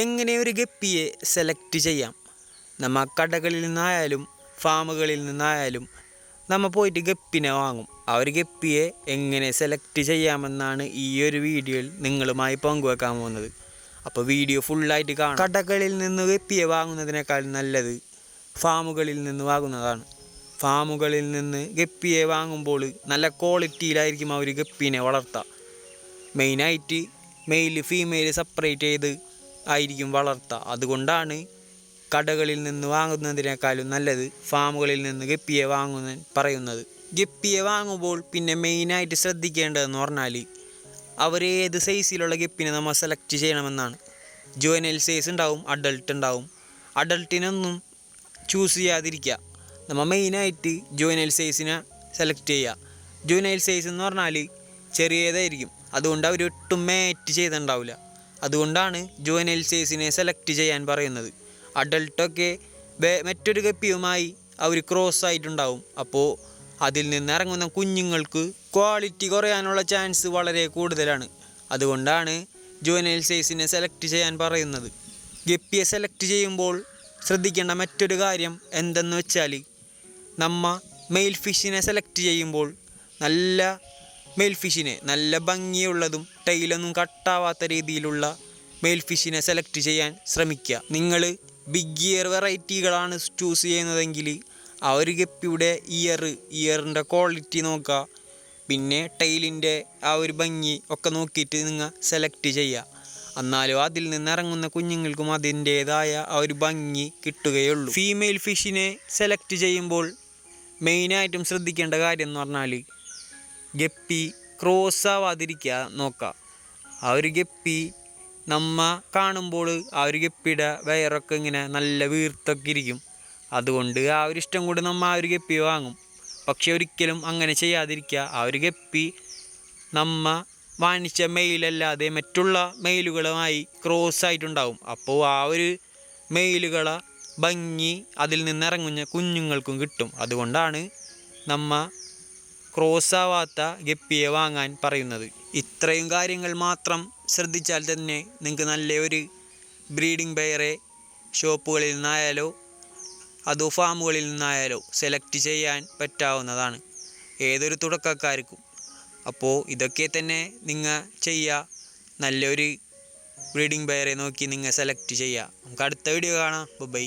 എങ്ങനെ ഒരു ഗപ്പിയെ സെലക്ട് ചെയ്യാം? നമ്മ കടകളിൽ നിന്നായാലും ഫാമുകളിൽ നിന്നായാലും നമ്മൾ പോയിട്ട് ഗപ്പിനെ വാങ്ങും. ആ ഒരു ഗപ്പിയെ എങ്ങനെ സെലക്ട് ചെയ്യാമെന്നാണ് ഈ ഒരു വീഡിയോയിൽ നിങ്ങളുമായി പങ്കുവെക്കാൻ പോകുന്നത്. അപ്പോൾ വീഡിയോ ഫുള്ളായിട്ട് കാണാം. കടകളിൽ നിന്ന് ഗപ്പിയെ വാങ്ങുന്നതിനേക്കാൾ നല്ലത് ഫാമുകളിൽ നിന്ന് വാങ്ങുന്നതാണ്. ഫാമുകളിൽ നിന്ന് ഗപ്പിയെ വാങ്ങുമ്പോൾ നല്ല ക്വാളിറ്റിയിലായിരിക്കും ആ ഒരു ഗപ്പിനെ വളർത്തുക മെയിനായിട്ട് മെയിൽ ഫീമെയിൽ സെപ്പറേറ്റ് ചെയ്ത് ആയിരിക്കും വളർത്തുക അതുകൊണ്ടാണ് കടകളിൽ നിന്ന് വാങ്ങുന്നതിനേക്കാളും നല്ലത് ഫാമുകളിൽ നിന്ന് ഗപ്പിയെ വാങ്ങുന്ന പറയുന്നത്. ഗപ്പിയെ വാങ്ങുമ്പോൾ പിന്നെ മെയിനായിട്ട് ശ്രദ്ധിക്കേണ്ടതെന്ന് പറഞ്ഞാൽ അവർ ഏത് സൈസിലുള്ള ഗപ്പിനെ നമ്മൾ സെലക്ട് ചെയ്യണമെന്നാണ്. ജുവനൽ സൈസ് ഉണ്ടാവും അഡൾട്ട് ഉണ്ടാവും. അഡൾട്ടിനൊന്നും ചൂസ് ചെയ്യാതിരിക്കുക. നമ്മൾ മെയിനായിട്ട് ജുവനൽ സൈസിനെ സെലക്ട് ചെയ്യുക. ജുവനൽ സൈസ് എന്ന് പറഞ്ഞാൽ ചെറിയതായിരിക്കും. അതുകൊണ്ട് അവർ ഒട്ടും മാറ്റ് ചെയ്തിട്ടുണ്ടാവില്ല. അതുകൊണ്ടാണ് ജുവനൈൽ സേസിനെ സെലക്ട് ചെയ്യാൻ പറയുന്നത്. അഡൾട്ടൊക്കെ മറ്റൊരു ഗപ്പിയുമായി അവർ ക്രോസ് ആയിട്ടുണ്ടാവും. അപ്പോൾ അതിൽ നിന്ന് ഇറങ്ങുന്ന കുഞ്ഞുങ്ങൾക്ക് ക്വാളിറ്റി കുറയാനുള്ള ചാൻസ് വളരെ കൂടുതലാണ്. അതുകൊണ്ടാണ് ജുവനൈൽ സൈസിനെ സെലക്ട് ചെയ്യാൻ പറയുന്നത്. ഗപ്പിയെ സെലക്ട് ചെയ്യുമ്പോൾ ശ്രദ്ധിക്കേണ്ട മറ്റൊരു കാര്യം എന്തെന്ന് വെച്ചാൽ നമ്മ മെയിൽ ഫിഷിനെ സെലക്ട് ചെയ്യുമ്പോൾ നല്ല മെയിൽ ഫിഷിനെ നല്ല ഭംഗിയുള്ളതും ടൈലൊന്നും കട്ടാവാത്ത രീതിയിലുള്ള മെയിൽ ഫിഷിനെ സെലക്ട് ചെയ്യാൻ ശ്രമിക്കുക. നിങ്ങൾ ബിഗ് ഇയർ വെറൈറ്റികളാണ് ചൂസ് ചെയ്യുന്നതെങ്കിൽ ആ ഒരു ഗപ്പിയുടെ ഇയർ ഇയറിന്റെ ക്വാളിറ്റി നോക്കുക. പിന്നെ ടൈലിന്റെ ആ ഒരു ഭംഗി ഒക്കെ നോക്കിയിട്ട് നിങ്ങൾ സെലക്ട് ചെയ്യുക. എന്നാലും അതിൽ നിന്ന് ഇറങ്ങുന്ന കുഞ്ഞുങ്ങൾക്കും അതിന്റേതായ ആ ഒരു ഭംഗി കിട്ടുകയുള്ളൂ. ഫീമെയിൽ ഫിഷിനെ സെലക്ട് ചെയ്യുമ്പോൾ മെയിനായിട്ടും ശ്രദ്ധിക്കേണ്ട കാര്യം എന്ന് പറഞ്ഞാൽ ഗപ്പി ക്രോസ് ആവാതിരിക്കുക നോക്കുക ആ ഒരു ഗപ്പി നമ്മ കാണുമ്പോൾ ആ ഒരു ഗപ്പിയുടെ വയറൊക്കെ ഇങ്ങനെ നല്ല വീർത്തൊക്കെ ഇരിക്കും. അതുകൊണ്ട് ആ ഒരു ഇഷ്ടം കൂടി നമ്മ ആ ഒരു ഗപ്പി വാങ്ങും. പക്ഷെ ഒരിക്കലും അങ്ങനെ ചെയ്യാതിരിക്കുക ആ ഒരു ഗപ്പി നമ്മ വാങ്ങിച്ച മെയിലല്ലാതെ മറ്റുള്ള മെയിലുകളുമായി ക്രോസ് ആയിട്ടുണ്ടാവും അപ്പോൾ ആ ഒരു മെയിലുകളെ ഭംഗി അതിൽ നിന്നിറങ്ങുന്ന കുഞ്ഞുങ്ങൾക്കും കിട്ടും. അതുകൊണ്ടാണ് നമ്മ ക്രോസ് ആവാത്ത ഗപ്പിയെ വാങ്ങാൻ പറയുന്നത്. ഇത്രയും കാര്യങ്ങൾ മാത്രം ശ്രദ്ധിച്ചാൽ തന്നെ നിങ്ങൾക്ക് നല്ലൊരു ബ്രീഡിംഗ് ബെയറെ ഷോപ്പുകളിൽ നിന്നായാലോ അതോ ഫാമുകളിൽ നിന്നായാലോ സെലക്ട് ചെയ്യാൻ പറ്റാവുന്നതാണ്. ഏതൊരു തുടക്കക്കാർക്കും. അപ്പോൾ ഇതൊക്കെ തന്നെ നിങ്ങൾ ചെയ്യുക നല്ലൊരു ബ്രീഡിംഗ് ബെയറെ നോക്കി നിങ്ങൾ സെലക്ട് ചെയ്യുക നമുക്ക് അടുത്ത വീഡിയോ കാണാം. ബൈ.